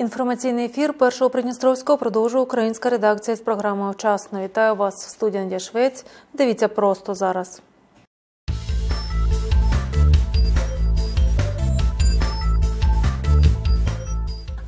Інформаційний ефір першого Придністровського продовжує українська редакція з програми «Вчасно». Вітаю вас в студії Надія Швець. Дивіться просто зараз.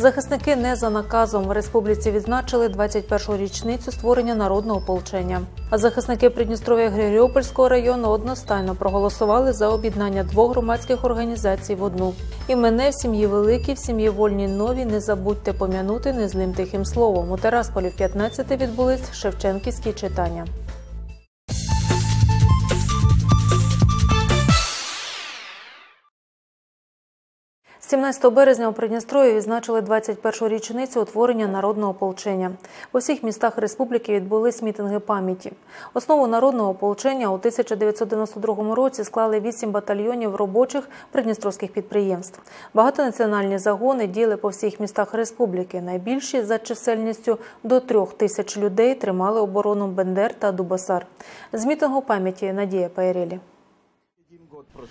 Захисники не за наказом в республіці відзначили 21-го річницю створення народного ополчення. А захисники Придністров'я Григоріопольського району одностайно проголосували за об'єднання двох громадських організацій в одну. І мене в сім'ї великій, в сім'ї вольній нові не забудьте пом'янути незлим тихим словом. У Терасполі в 15 відбулись Шевченківські читання. 17 березня у Придністрові відзначили 21-ту річницю утворення народного ополчення. У всіх містах республіки відбулись мітинги пам'яті. Основу народного ополчення у 1992 році склали 8 батальйонів робочих придністровських підприємств. Багатонаціональні загони діли по всіх містах республіки. Найбільші за чисельністю до трьох тисяч людей тримали оборону Бендер та Дубасар. З мітингу пам'яті Надія Пайрелі.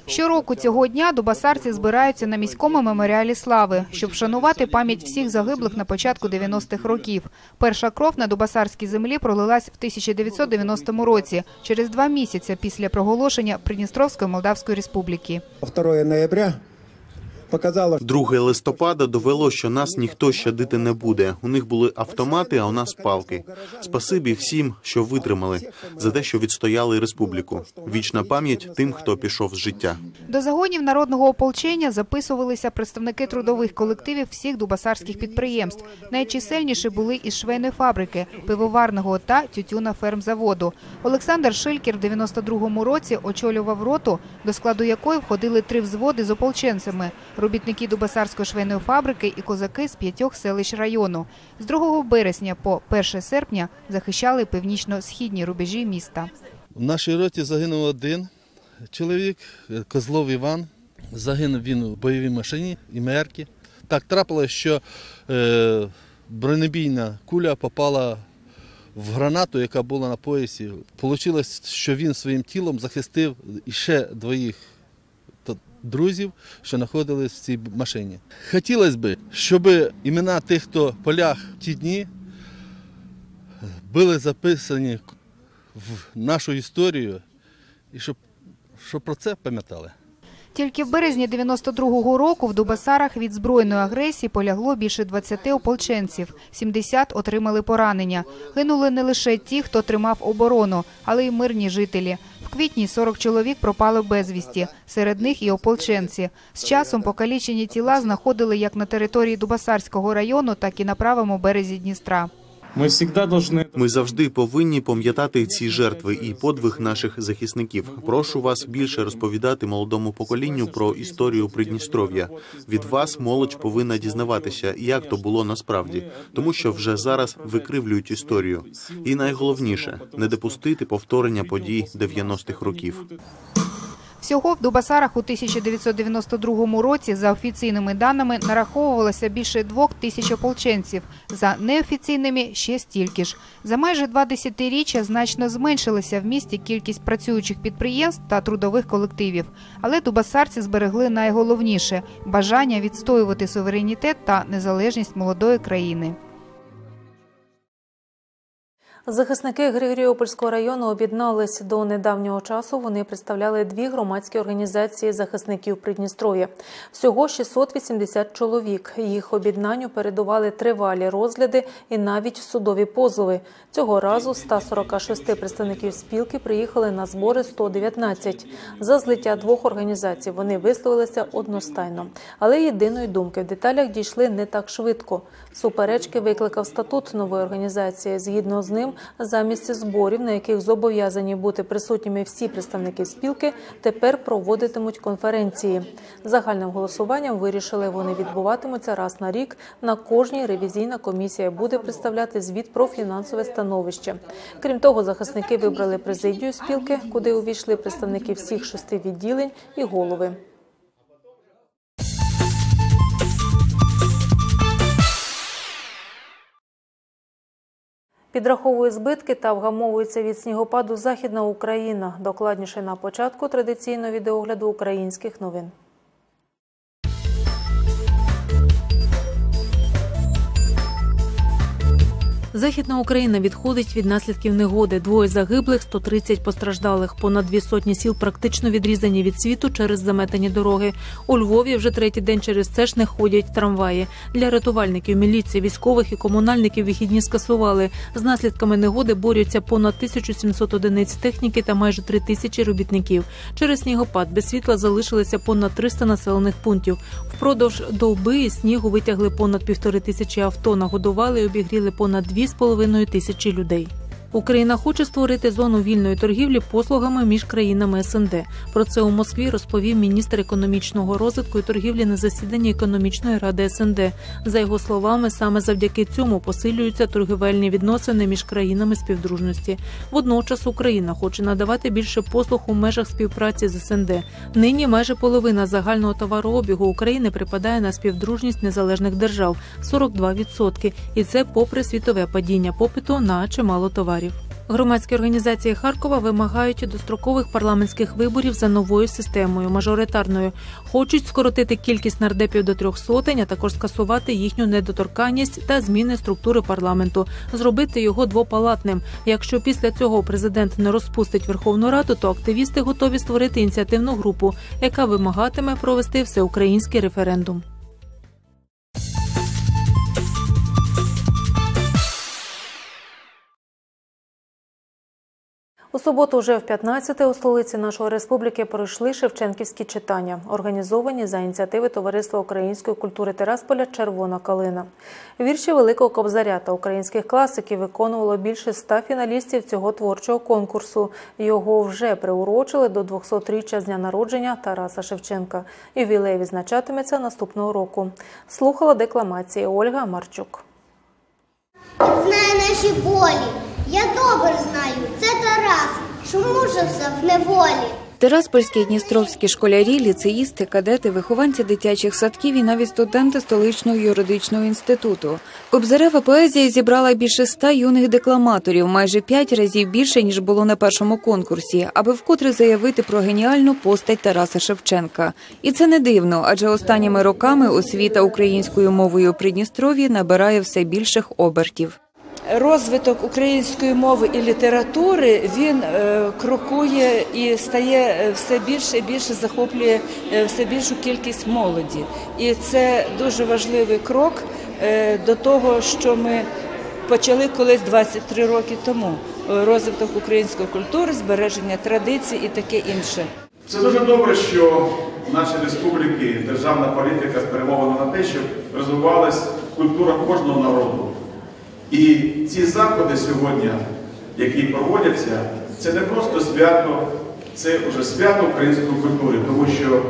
Щороку цього дня дубасарці збираються на міському меморіалі слави, щоб вшанувати пам'ять всіх загиблих на початку 90-х років. Перша кров на дубасарській землі пролилась в 1990 році, через два місяці після проголошення Придністровської Молдавської республіки. 2 ноября показало, 2 листопада довело, що нас ніхто щадити не буде. У них були автомати, а у нас палки. Спасибі всім, що витримали, за те, що відстояли республіку. Вічна пам'ять тим, хто пішов з життя. До загонів народного ополчення записувалися представники трудових колективів всіх дубасарських підприємств. Найчисельніші були із швейної фабрики, пивоварного та тютюна фермзаводу. Олександр Шилькір в 92-му році очолював роту, до складу якої входили три взводи з ополченцями – робітники Дубасарської швейної фабрики і козаки з п'ятьох селищ району. З 2 березня по 1 серпня захищали північно-східні рубежі міста. В нашій роті загинув один чоловік, Козлов Іван. Загинув він у бойовій машині і мерки. Так трапилося, що е, бронебійна куля попала в гранату, яка була на поясі. Получилось, що він своїм тілом захистив іще двоїх друзів, що знаходились в цій машині. Хотілося б, щоб імена тих, хто полях в ті дні, були записані в нашу історію і щоб, щоб про це пам'ятали. Тільки в березні 92-го року в Дубасарах від збройної агресії полягло більше 20 ополченців, 70 отримали поранення. Гинули не лише ті, хто тримав оборону, але й мирні жителі. Квітні 40 чоловік пропали безвісті, серед них і ополченці. З часом покалічені тіла знаходили як на території Дубасарського району, так і на правому березі Дністра. Ми завжди повинні пам'ятати ці жертви і подвиг наших захисників. Прошу вас більше розповідати молодому поколінню про історію Придністров'я. Від вас молодь повинна дізнаватися, як то було насправді, тому що вже зараз викривлюють історію. І найголовніше не допустити повторення подій 90-х років. Всього в Дубасарах у 1992 році, за офіційними даними, нараховувалося більше двох тисяч ополченців. За неофіційними – ще стільки ж. За майже два десятиріччя значно зменшилася в місті кількість працюючих підприємств та трудових колективів. Але дубасарці зберегли найголовніше – бажання відстоювати суверенітет та незалежність молодої країни. Захисники Григоріопольського району об'єднались до недавнього часу. Вони представляли дві громадські організації захисників Придністров'я. Всього 680 чоловік. Їх об'єднанню передували тривалі розгляди і навіть судові позови. Цього разу з 146 представників спілки приїхали на збори 119. За злиття двох організацій вони висловилися одностайно, але єдиної думки в деталях дійшли не так швидко. Суперечки викликав статут нової організації. Згідно з ним, замість зборів, на яких зобов'язані бути присутніми всі представники спілки, тепер проводитимуть конференції. Загальним голосуванням вирішили, вони відбуватимуться раз на рік. На кожній ревізійна комісія буде представляти звіт про фінансове становище. Крім того, захисники вибрали президію спілки, куди увійшли представники всіх шести відділень і голови. Підраховує збитки та вгамовується від снігопаду Західна Україна. Докладніше на початку традиційного відеогляду українських новин. Західна Україна відходить від наслідків негоди. Двоє загиблих, 130 постраждалих. Понад дві сотні сіл практично відрізані від світу через заметані дороги. У Львові вже третій день через це ж не ходять трамваї. Для рятувальників, міліції, військових і комунальників вихідні скасували. З наслідками негоди борються понад 1700 одиниць техніки та майже 3 тисячі робітників. Через снігопад без світла залишилися понад 300 населених пунктів. Впродовж довби із снігу витягли понад півтори тисячі авто, нагодували і обігріли понад 2,5 тисячі людей. Україна хоче створити зону вільної торгівлі послугами між країнами СНД. Про це у Москві розповів міністр економічного розвитку і торгівлі на засіданні економічної ради СНД. За його словами, саме завдяки цьому посилюються торгівельні відносини між країнами співдружності. Водночас Україна хоче надавати більше послуг у межах співпраці з СНД. Нині майже половина загального товарообігу України припадає на співдружність незалежних держав 42%. І це попри світове падіння попиту на чимало товарів. Громадські організації Харкова вимагають дострокових парламентських виборів за новою системою мажоритарною. Хочуть скоротити кількість нардепів до трьох сотень, а також скасувати їхню недоторканність та зміни структури парламенту, зробити його двопалатним. Якщо після цього президент не розпустить Верховну Раду, то активісти готові створити ініціативну групу, яка вимагатиме провести всеукраїнський референдум. Суботу, вже в 15 у столиці нашої республіки пройшли Шевченківські читання, організовані за ініціативи Товариства української культури Терасполя Червона калина. Вірші Великого Кобзаря та українських класиків виконувало більше ста фіналістів цього творчого конкурсу. Його вже приурочили до 200-річчя з дня народження Тараса Шевченка. Ювілей відзначатиметься наступного року. Слухала декламації Ольга Марчук. Знає наші болі. Я добре знаю, це Тарас, що мучився в неволі. Тераспольські дністровські школярі, ліцеїсти, кадети, вихованці дитячих садків і навіть студенти столичного юридичного інституту. Кобзарева поезія зібрала більше ста юних декламаторів, майже п'ять разів більше ніж було на першому конкурсі, аби вкотре заявити про геніальну постать Тараса Шевченка. І це не дивно, адже останніми роками освіта українською мовою Придністров'ї набирає все більших обертів. Розвиток української мови і літератури він е, крокує і стає е, все більше і більше захоплює е, все більшу кількість молоді. І це дуже важливий крок до того, що ми почали колись 23 роки тому. Розвиток української культури, збереження традицій і таке інше. Це дуже добре, що в нашій республіці державна політика спрямована на те, щоб розвивалась культура кожного народу. І ці заходи сьогодні, які проводяться, це не просто свято, це вже свято української культури, тому що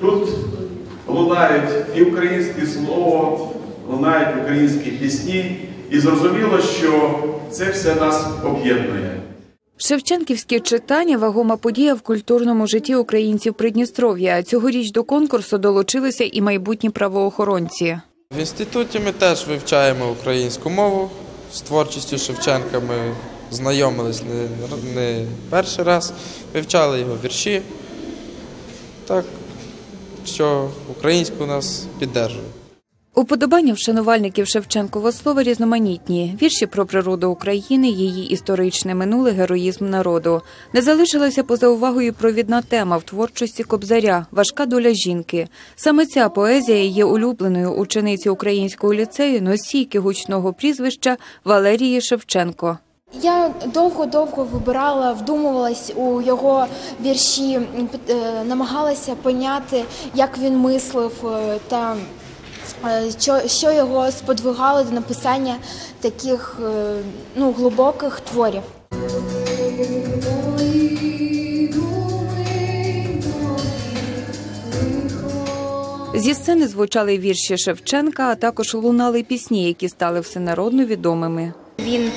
тут лунають і українське слово, лунають українські пісні, і зрозуміло, що це все нас об'єднує. Шевченківські читання вагома подія в культурному житті українців Придністров'я. Цьогоріч до конкурсу долучилися і майбутні правоохоронці. В інституті ми теж вивчаємо українську мову. З творчістю Шевченка ми знайомились не, не перший раз, вивчали його вірші. Так що українську нас піддержує. Уподобання вшанувальників Шевченкового слова різноманітні. Вірші про природу України, її історичне минуле, героїзм народу. Не залишилася поза увагою провідна тема в творчості Кобзаря важка доля жінки. Саме ця поезія є улюбленою учениці українського ліцею носійки гучного прізвища Валерії Шевченко. Я довго-довго вибирала, вдумувалась у його вірші, е, намагалася поняти, як він мислив е, та що, що його сподвигало до написання таких е, ну, глибоких творів. Зі сцени звучали вірші Шевченка, а також лунали пісні, які стали всенародно відомими. Він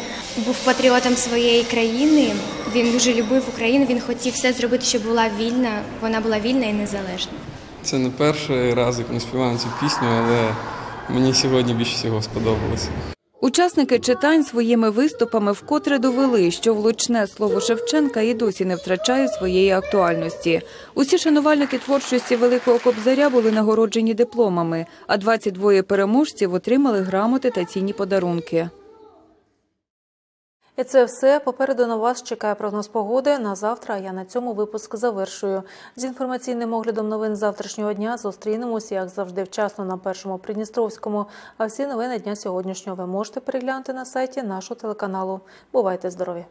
був патріотом своєї країни. Він дуже любив Україну. Він хотів все зробити, щоб була вільна. Вона була вільна і незалежна. Це не перший раз, як ми співаємо цю пісню, але мені сьогодні більше всього сподобалося. Учасники читань своїми виступами вкотре довели, що влучне слово Шевченка і досі не втрачає своєї актуальності. Усі шанувальники творчості Великого Кобзаря були нагороджені дипломами, а 22 переможців отримали грамоти та цінні подарунки. І це все. Попереду на вас чекає прогноз погоди на завтра. Я на цьому випуск завершую. З інформаційним оглядом новин завтрашнього дня зустрінемось, як завжди, вчасно на першому Придністровському. А всі новини дня сьогоднішнього ви можете переглянути на сайті нашого телеканалу. Бувайте здорові!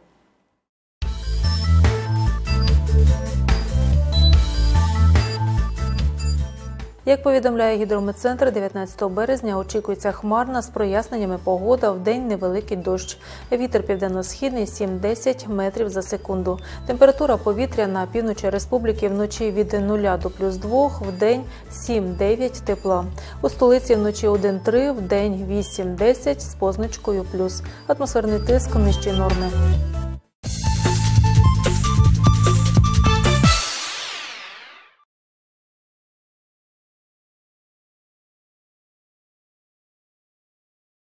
Як повідомляє гідрометцентр, 19 березня очікується хмарна з проясненнями погода, в день невеликий дощ. Вітер південно-східний 7-10 метрів за секунду. Температура повітря на півночі республіки вночі від 0 до плюс 2, в день 7-9 тепла. У столиці вночі 1-3, в день 8-10 з позначкою плюс. Атмосферний тиск нижчі норми.